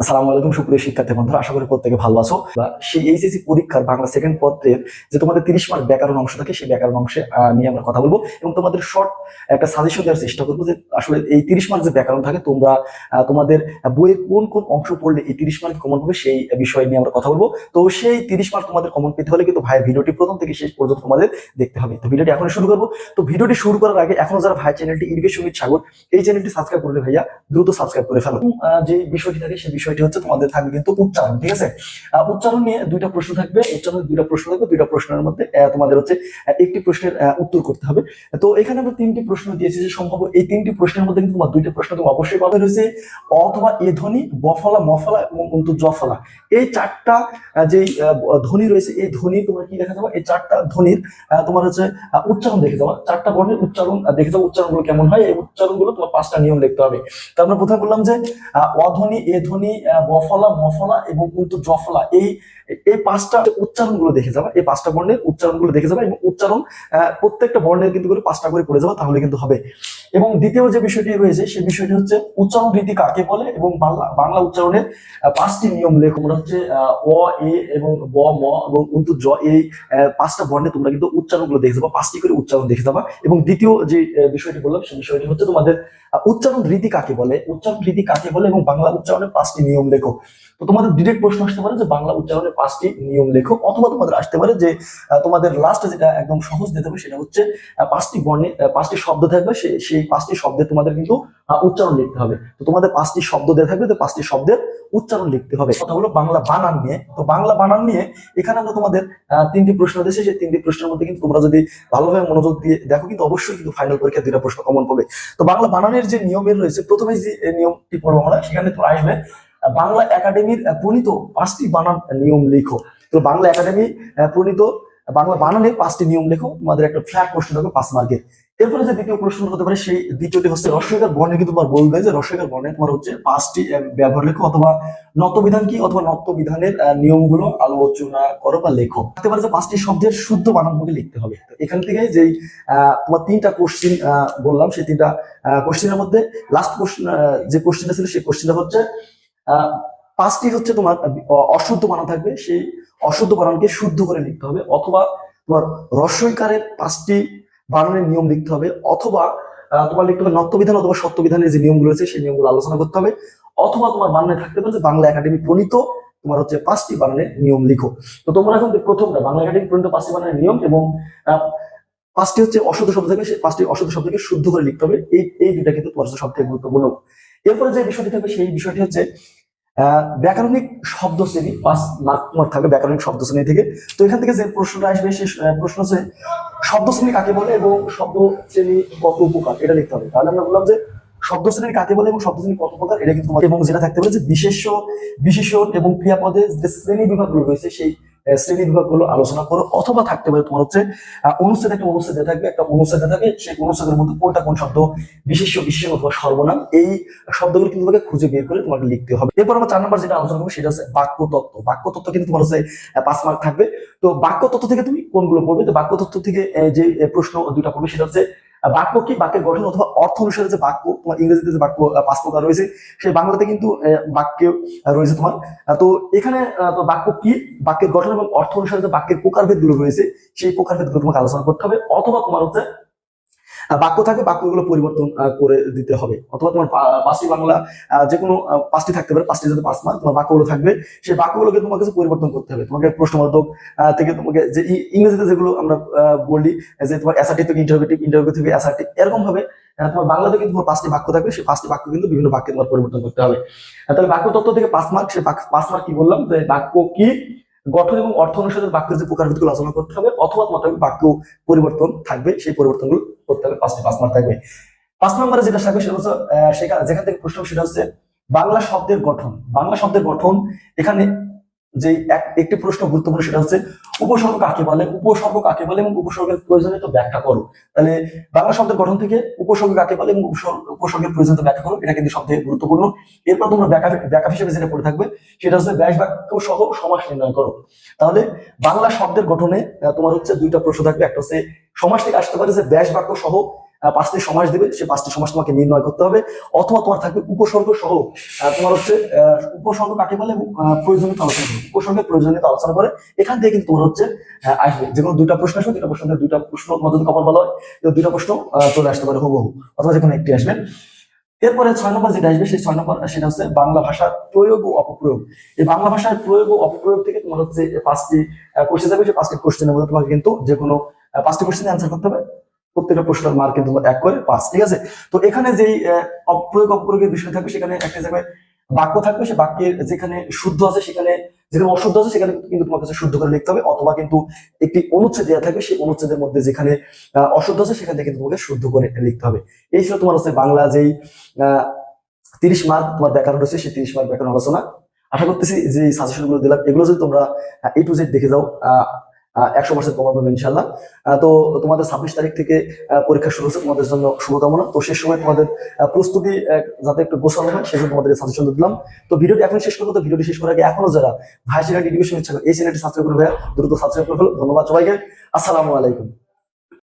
আসসালামু আলাইকুম, সুপ্রিয় শিক্ষার্থী বন্ধুরা, আশা করি প্রত্যেকে ভালো আছো। বা সেই এইচএসসি পরীক্ষার বাংলা সেকেন্ড পত্রের যে তোমাদের তিরিশ মার্ক ব্যাকরণ অংশ থাকে, সেই ব্যাকরণ অংশে নিয়ে আমরা কথা বলব। এবং তোমাদের শর্ট একটা সাজেশন দেওয়ার চেষ্টা করব যে আসলে এই তিরিশ মার্ক যে ব্যাকরণ থাকে, তোমরা তোমাদের বইয়ের কোন কোন অংশ পড়লে এই তিরিশ মার্ক কমন পাবে সেই বিষয় নিয়ে আমরা কথা বলব। তো সেই তিরিশ মার্ক তোমাদের কমন পেতে হলে কিন্তু ভাইয়ের ভিডিওটি প্রথম থেকে শেষ পর্যন্ত তোমাদের দেখতে হবে। তো ভিডিওটি এখন শুরু করব। তো ভিডিওটি শুরু করার আগে এখনও যারা ভাই চ্যানেলটি ইডুকেশন সাগর, এই চ্যানেলটি সাবস্ক্রাইব করলে ভাইয়া দ্রুত সাবস্ক্রাইব করে ফেলো। যে বিষয়টি থাকে সেই বিষয়টি হচ্ছে তোমাদের থাকবে কিন্তু উচ্চারণ, ঠিক আছে? উচ্চারণ নিয়ে দুইটা প্রশ্ন থাকবে, উচ্চারণের দুইটা প্রশ্ন থাকবে, দুইটা প্রশ্নের মধ্যে তোমাদের হচ্ছে একটি প্রশ্নের উত্তর করতে হবে। তো এখানে আমরা তিনটি প্রশ্ন দিয়েছি যে সম্ভব এই তিনটি প্রশ্নের মধ্যে কিন্তু তোমার দুইটা প্রশ্ন তুমি অবশ্যই পাবে রয়েছে। অথবা এ ধ্বনি, বফলা, মফলা এবং অন্তু জফলা এই চারটা যে ধ্বনি রয়েছে, এই ধ্বনি তোমার কি দেখা যাবে? এই চারটা ধ্বনির তোমার হচ্ছে উচ্চারণ দেখে যাওয়া চারটা বর্ণের উচ্চারণ দেখে যাওয়া উচ্চারণগুলো কেমন হয়। এই উচ্চারণগুলো তোমার পাঁচটা নিয়ম দেখতে হবে। তো আমরা প্রথমে বললাম যে অধ্বনি, এ ধ্বনি বফলা মফলা এবং কিন্তু জফলা। এই এই পাঁচটা উচ্চারণগুলো দেখে যাবা, এই পাঁচটা বর্ণের উচ্চারণগুলো দেখে যাবা এবং উচ্চারণ প্রত্যেকটা বর্ণের কিন্তু করে পাঁচটা করে পড়ে যাবা, তাহলে কিন্তু হবে। এবং দ্বিতীয় যে বিষয়টি রয়েছে সেই বিষয়টি হচ্ছে উচ্চারণ রীতি কাকে বলে এবং বাংলা বাংলা উচ্চারণের পাঁচটি নিয়ম লেখো। তোমরা হচ্ছে অ, এ এবং ব, ম এবং কিন্তু জ, এই পাঁচটা বর্ণে তোমরা কিন্তু উচ্চারণগুলো দেখে যাবা, পাঁচটি করে উচ্চারণ দেখে যাবা। এবং দ্বিতীয় যে বিষয়টি বললাম সেই বিষয়টি হচ্ছে তোমাদের উচ্চারণ রীতি কাকে বলে, উচ্চারণ রীতি কাকে বলে এবং বাংলা উচ্চারণের পাঁচটি নিয়ম লেখো। তো তোমাদের ডিরেক্ট প্রশ্ন আসতে পারে যে বাংলা উচ্চারণের পাঁচটি নিয়ম লেখো, অথবা তোমাদের আসতে পারে যে তোমাদের লাস্টে যেটা একদম সহজ দিতে হবে সেটা হচ্ছে পাঁচটি বর্ণে পাঁচটি শব্দ থাকবে সে- সেই পাঁচটি শব্দে তোমাদের কিন্তু উচ্চারণ লিখতে হবে। তো তোমাদের পাঁচটি শব্দ দেওয়া থাকবে, তো পাঁচটি শব্দের উচ্চারণ লিখতে হবে। কথা হলো বাংলা বানান নিয়ে, তো বাংলা বানান নিয়ে এখানে আমরা তোমাদের তিনটি প্রশ্ন দিয়েছি। সেই তিনটি প্রশ্নের মধ্যে কিন্তু তোমরা যদি ভালোভাবে মনোযোগ দিয়ে দেখো, কিন্তু অবশ্যই কিন্তু ফাইনাল পরীক্ষা দুইটা প্রশ্ন কমন পাবে। তো বাংলা বানানের যে নিয়মের রয়েছে, প্রথমে যে নিয়মটি পড়ব আমরা, সেখানে তোমার আসবে। বাংলা একাডেমির প্রণীত পাঁচটি বানান নিয়ম লেখো। তো বাংলা একাডেমি প্রণীত, বাংলা বানানের পাঁচটি নিয়ম লেখো। তোমাদের একটা ফ্ল্যাট প্রশ্ন থাকবে, পাঁচ মার্কের এরপরে যে দ্বিতীয় প্রশ্ন হতে পারে সেই দ্বিতীয়টি হচ্ছে রস্যকার বর্ণে কিন্তু তোমার বলবে যে রস্যকার বর্ণে তোমার হচ্ছে পাঁচটি ব্যবহার লেখো অথবা নত্য বিধান কি? অথবা নত্য বিধানের আহ, নিয়মগুলো আলোচনা করো বা লেখো। থাকতে পারে যে পাঁচটি শব্দের শুদ্ধ বানানগুলো লিখতে হবে। এখান থেকে যেই তোমার তিনটা কোশ্চিন বললাম সেই তিনটা কোশ্চিনের মধ্যে লাস্ট কোশ্চিন যে কোশ্চিনটা ছিল সেই কোশ্চিনটা হচ্ছে পাঁচটি হচ্ছে তোমার অশুদ্ধ বানান থাকবে সেই অশুদ্ধ বানানকে শুদ্ধ করে লিখতে হবে। অথবা তোমার রস্বইকারের পাঁচটি বানানের নিয়ম লিখতে হবে, অথবা তোমার লিখতে হবে নত্যবিধান অথবা সত্যবিধানের যে নিয়মগুলো রয়েছে, সেই নিয়মগুলো আলোচনা করতে হবে, অথবা তোমার বানানে থাকতে পারে যে বাংলা একাডেমি প্রণীত, তোমার হচ্ছে পাঁচটি বানানের নিয়ম লিখো। তো তোমরা এখন প্রথমটা, বাংলা একাডেমি প্রণীত পাঁচটি বানানের নিয়ম এবং পাঁচটি হচ্ছে অশুদ্ধ শব্দ থাকবে সেই পাঁচটি অশুদ্ধ শব্দকে শুদ্ধ করে লিখতে হবে, এই এই দুটা কিন্তু তোমার সব থেকে গুরুত্বপূর্ণ। এরপরে যে বিষয়টি থাকবে, সেই বিষয়টি হচ্ছে ব্যাকরণিক শব্দ শ্রেণি পাঁচ মার্ক থাকবে ব্যাকরণিক শব্দ শ্রেণি থেকে। তো এখান থেকে যে প্রশ্নটা আসবে, সে প্রশ্ন হচ্ছে শব্দ শ্রেণি কাকে বলে এবং শব্দ শ্রেণি কত উপকার? এটা লিখতে হবে। তাহলে আমরা বললাম যে শব্দ শ্রেণি কাকে বলে এবং শব্দ শ্রেণি কত প্রকার এটা কিন্তু এবং যেটা থাকতে পারে যে বিশেষ বিশেষণ এবং ক্রিয়াপদে যে শ্রেণি বিভাগগুলো রয়েছে, সেই শ্রেণি বিভাগগুলো আলোচনা করো অথবা থাকতে পারে তোমার হচ্ছে অনুচ্ছেদ একটা অনুচ্ছেদ থাকবে, একটা অনুচ্ছেদ থাকে সেই অনুচ্ছেদের মধ্যে কোনটা কোন শব্দ বিশেষ্য বিশেষণ অথবা সর্বনাম, এই শব্দগুলো কিন্তু তোমাকে খুঁজে বের করে তোমাকে লিখতে হবে। এরপর আমরা চার নম্বর যেটা আলোচনা করব সেটা হচ্ছে বাক্য তত্ত্ব। বাক্য তত্ত্ব কিন্তু তোমার হচ্ছে পাঁচ মার্ক থাকবে। তো বাক্য তত্ত্ব থেকে তুমি কোনগুলো পড়বে? তো বাক্য তত্ত্ব থেকে যে প্রশ্ন দুটা পড়বে সেটা হচ্ছে বাক্য কি? বাক্যের গঠন অথবা অর্থ অনুসারে যে বাক্য, তোমার ইংরেজিতে যে বাক্য পাঁচ প্রকার রয়েছে, সেই বাংলাতে কিন্তু বাক্য রয়েছে তোমার। তো এখানে বাক্য কি? বাক্যের গঠন এবং অর্থ অনুসারে যে বাক্যের প্রকারভেদগুলো রয়েছে, সেই প্রকারভেদগুলো তোমাকে আলোচনা করতে হবে। অথবা তোমার হচ্ছে বাক্য থাকবে বাক্যগুলো পরিবর্তন করে দিতে হবে। অথবা তোমার পাঁচটি বাংলা যে কোনো পাঁচটি থাকতে পারে, পাঁচটি যাতে পাঁচ মার্ক তোমার বাক্যগুলো থাকবে সেই বাক্যগুলোকে তোমার কাছে পরিবর্তন করতে হবে। তোমাকে প্রশ্নবোধক থেকে তোমাকে যে ইংরেজিতে যেগুলো আমরা বলি, যে তোমার অ্যাসার্টিভ থেকে ইন্টারভিউ ইন্টারভিউ থেকে অ্যাসার্টিভ এরকম ভাবে তোমার বাংলাতে কিন্তু তোমার পাঁচটি বাক্য থাকবে সেই পাঁচটি বাক্য কিন্তু বিভিন্ন বাক্যে তোমার পরিবর্তন করতে হবে। তাহলে বাক্য তত্ত্ব থেকে পাঁচ মার্ক সে পাঁচ মার্ক কি বললাম? যে বাক্য কি, গঠন এবং অর্থ অনুসারে বাক্যের যে প্রকারভেদগুলো আলোচনা করতে হবে, অথবা তোমার বাক্য পরিবর্তন থাকবে, সেই পরিবর্তনগুলো করতে হবে পাঁচটি পাঁচ মার্ক থাকবে। পাঁচ নম্বরে যেটা থাকবে সেটা হচ্ছে সেখানে যেখান থেকে প্রশ্ন সেটা হচ্ছে, বাংলা শব্দের গঠন। বাংলা শব্দের গঠন এখানে যে একটি প্রশ্ন গুরুত্বপূর্ণ সেটা হচ্ছে, উপসর্গ কাকে বলে? উপসর্গ কাকে বলে এবং উপসর্গের প্রয়োজনীয়তা ব্যাখ্যা করো। তাহলে বাংলা শব্দের গঠন থেকে উপসর্গ কাকে বলে এবং উপসর্গ- উপসর্গের প্রয়োজনীয়তা ব্যাখ্যা করো, এটা কিন্তু সবথেকে গুরুত্বপূর্ণ। এরপর তোমরা ব্যাখ্যা হিসেবে যেটা পড়ে থাকবে, সেটা হচ্ছে ব্যাস বাক্য সহ সমাস নির্ণয় করো। তাহলে বাংলা শব্দের গঠনে তোমার হচ্ছে দুইটা প্রশ্ন থাকবে। একটা হচ্ছে সমাস থেকে আসতে পারে যে ব্যাস বাক্য সহ পাঁচটি সমাস দেবে সেই পাঁচটি সমাস তোমাকে নির্ণয় করতে হবে। অথবা তোমার থাকবে উপসর্গ সহ তোমার হচ্ছে উপসর্গ কাকে বলে? প্রয়োজনীয়তা আলোচনা করবে উপসর্গের প্রয়োজনীয়তা আলোচনা করে। এখান থেকে কিন্তু তোমার হচ্ছে আসবে। যে কোনো দুইটা প্রশ্ন আসবে, দুইটা প্রশ্ন দুইটা প্রশ্ন যদি কপাল ভালো হয়, তো দুইটা প্রশ্ন চলে আসতে পারে হুবহু। অথবা যে কোনো একটি আসবে। এরপরে ছয় নম্বর যেটা আসবে, সেই ছয় নম্বর, সেটা হচ্ছে বাংলা ভাষার প্রয়োগ ও অপপ্রয়োগ। এই বাংলা ভাষার প্রয়োগ ও অপপ্রয়োগ থেকে তোমার হচ্ছে পাঁচটি কোশ্চেন যাবে সেই পাঁচটি কোশ্চেনের মধ্যে তোমাকে কিন্তু যে কোনো পাঁচটি কোশ্চেনে অ্যান্সার করতে হবে। প্রত্যেকটা প্রশ্নের মার্ক কিন্তু এক করে পাঁচ ঠিক আছে? তো এখানে যেই আহ, অপ- প্রয়োগ অপপ্রয়োগের বিষয় থাকবে সেখানে একটা থাকবে বাক্য থাকবে সে বাক্যের যেখানে শুদ্ধ আছে সেখানে যেখানে অশুদ্ধ আছে সেখানে কিন্তু তোমার কাছে শুদ্ধ করে লিখতে হবে অথবা কিন্তু একটি অনুচ্ছেদ দেওয়া থাকবে সেই অনুচ্ছেদের মধ্যে যেখানে অশুদ্ধ আছে সেখানে কিন্তু তোমাকে শুদ্ধ করে লিখতে হবে। এই ছিল তোমার হচ্ছে বাংলা যেই আহ, তিরিশ মার্ক তোমার ব্যাকরণ রয়েছে সেই তিরিশ মার্ক ব্যাকরণ আলোচনা আশা করতেছি যে সাজেশনগুলো দিলাম এগুলো যদি তোমরা এ টু জেড দেখে যাও একশো পার্সেন্ট কমা পাবে ইনশাল্লাহ তো তোমাদের ছাব্বিশ তারিখ থেকে পরীক্ষা শুরু হচ্ছে তোমাদের জন্য শুভকামনা। তো সেই সময় তোমাদের প্রস্তুতি যাতে একটু গোছানো হয়, সেজন্য তোমাদের সাজেশন দিলাম। তো ভিডিওটি এখন শেষ করব। তো ভিডিওটি শেষ করার আগে এখনও যারা ভাই সেখানে এডুকেশন ইচ্ছা এই চ্যানেলটি সাবস্ক্রাইব করে দ্রুত সাবস্ক্রাইব করে ফেলো। ধন্যবাদ সবাইকে। আসসালামু আলাইকুম।